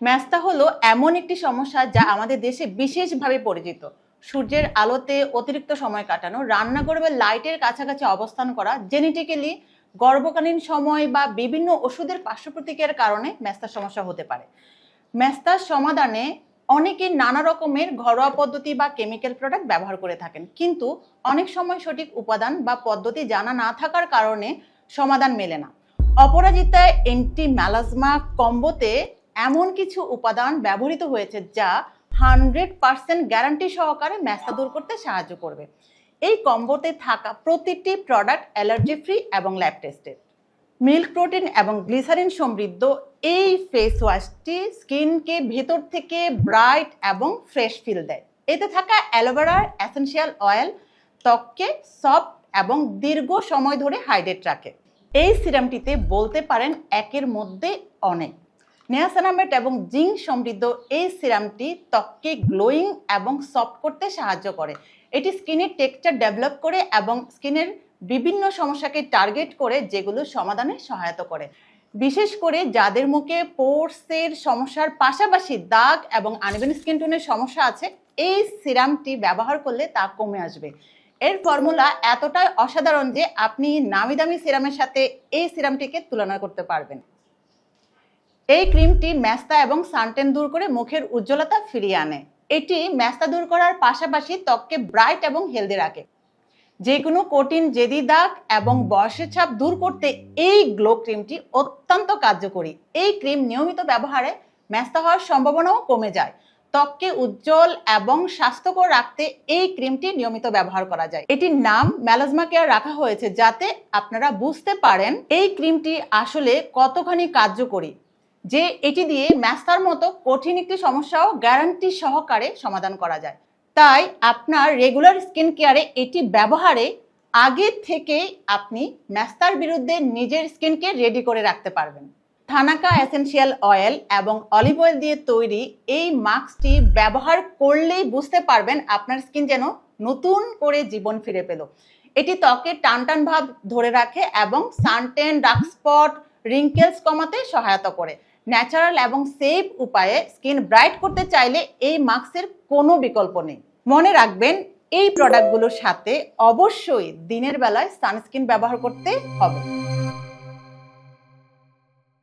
ম্যাস্তা হলো এমন একটি সমস্যা যা আমাদের দেশে বিশেষভাবে পরিচিত। সূর্যের আলোতে অতিরিক্ত সময় কাটানো রান্নাঘর বা লাইটের কাছাকাছি অবস্থান করা, জেনেটিক্যালি গর্ভকালীন সময় বা বিভিন্ন ওষুধের পার্শ্ব প্রতিক্রিয়ার কারণে ম্যাস্তার সমস্যা হতে পারে। ম্যাস্তার সমাধানে অনেকে নানা রকমের ঘরোয়া পদ্ধতি বা কেমিক্যাল প্রোডাক্ট ব্যবহার করে থাকেন। কিন্তু অনেক সময় সঠিক উপাদান বা পদ্ধতি জানা না থাকার কারণে সমাধান মেলে না। অপরাজিতা এন্টি ম্যালাজমা কম্বোতে এমন কিছু উপাদান ব্যবহৃত হয়েছে যা হান্ড্রেড পার্সেন্ট গ্যারান্টি সহকারে ম্যাস্তা দূর করতে সাহায্য করবে। এই কম্বোতে থাকা প্রতিটি প্রোডাক্ট অ্যালার্জি ফ্রি এবং ল্যাব টেস্টেড। মিল্ক প্রোটিন এবং গ্লিসারিন সমৃদ্ধ এই ফেস ওয়াশটি স্কিনকে ভেতর থেকে ব্রাইট এবং ফ্রেশ ফিল দেয়। এতে থাকা অ্যালোভেরার অ্যাসেনশিয়াল অয়েল, ত্বককে সফট এবং দীর্ঘ সময় ধরে হাইড্রেট রাখে। এই সিরামটিতে বলতে পারেন একের মধ্যে অনেক। নেয়াসানামেট এবং জিঙ্ক সমৃদ্ধ এই সিরামটি ত্বককে গ্লোয়িং এবং সফট করতে সাহায্য করে। এটি স্কিনের টেক্সচার ডেভেলপ করে এবং স্কিনের বিভিন্ন সমস্যাকে টার্গেট করে, যেগুলো সমাধানে সহায়তা করে। বিশেষ করে যাদের মুখে পোর্সের সমস্যার পাশাপাশি দাগ এবং আনইভেন স্কিন টোনের সমস্যা আছে, এই সিরামটি ব্যবহার করলে তা কমে আসবে। এর ফর্মুলা এতটাই অসাধারণ যে আপনি নামি দামি সিরামের সাথে এই সিরামটিকে তুলনা করতে পারবেন। এই ক্রিমটি ম্যাস্তা এবং সানটেন দূর করে মুখের উজ্জ্বলতা ফিরিয়ে আনে। এটি ম্যাস্তা দূর করার পাশাপাশি ত্বককে ব্রাইট এবং হেলদি রাখে। যে কোনো কঠিন জেদি দাগ এবং বয়সের ছাপ দূর করতে এই গ্লো ক্রিমটি অত্যন্ত কার্যকরী। এই ক্রিম নিয়মিত ব্যবহারে ম্যাস্তা হওয়ার সম্ভাবনাও কমে যায়। ত্বককে উজ্জ্বল এবং স্বাস্থ্যকর রাখতে এই ক্রিমটি নিয়মিত ব্যবহার করা যায়। এটির নাম ম্যালাজমা কেয়ার রাখা হয়েছে যাতে আপনারা বুঝতে পারেন এই ক্রিমটি আসলে কতখানি কার্যকরী। যে এটি দিয়ে ম্যাস্তার মতো কঠিন একটি সমস্যাও গ্যারান্টি সহকারে সমাধান করা যায়। তাই আপনার রেগুলার স্কিন কেয়ারে এটি ব্যবহারে আগে থেকেই আপনি ম্যাস্তার বিরুদ্ধে নিজের স্কিনকে রেডি করে রাখতে পারবেন। থানাকা এসেনশিয়াল অয়েল এবং অলিভ অয়েল দিয়ে তৈরি এই মাস্কটি ব্যবহার করলেই বুঝতে পারবেন আপনার স্কিন যেন নতুন করে জীবন ফিরে পেল। এটি ত্বকে টান টান ভাব ধরে রাখে এবং সানটেন ডার্ক স্পট রিঙ্কেলস কমাতে সহায়তা করে। ন্যাচারাল এবং সেফ উপায়ে স্কিন ব্রাইট করতে চাইলে এই মাস্কের কোনো বিকল্প নেই। মনে রাখবেন, এই প্রোডাক্টগুলোর সাথে অবশ্যই দিনের বেলায় সানস্ক্রিন ব্যবহার করতে হবে।